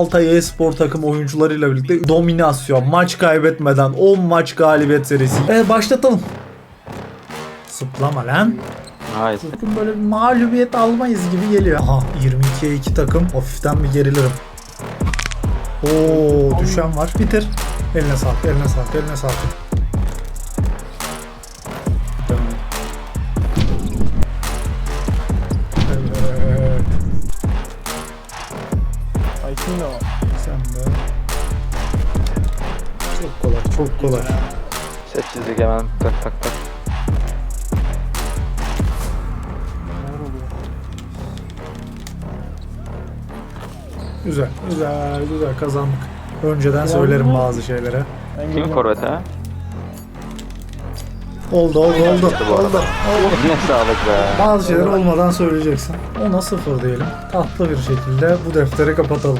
Altay e-spor takım oyuncularıyla birlikte dominasyon, maç kaybetmeden 10 maç galibiyet serisi. Evet başlatalım. Zıplama lan. Hayır. Bugün böyle bir mağlubiyet almayız gibi geliyor. Aha 22'ye 2 takım. Hafiften bir gerilirim. Oo düşen var. Bitir. Eline sağlık, eline sağlık, eline sağlık. Sakin ol. Sen de. Çok kolay, çok kolay. Sessizlik hemen tak tak tak. Güzel, güzel, güzel kazandık. Önceden söylerim bazı şeylere. Kim geliyorum. Oldu, oldu, oldu, bu arada. oldu. Eline sağlık be. Bazı şeyler olmadan söyleyeceksin. Ona sıfır diyelim. Tatlı bir şekilde bu defteri kapatalım.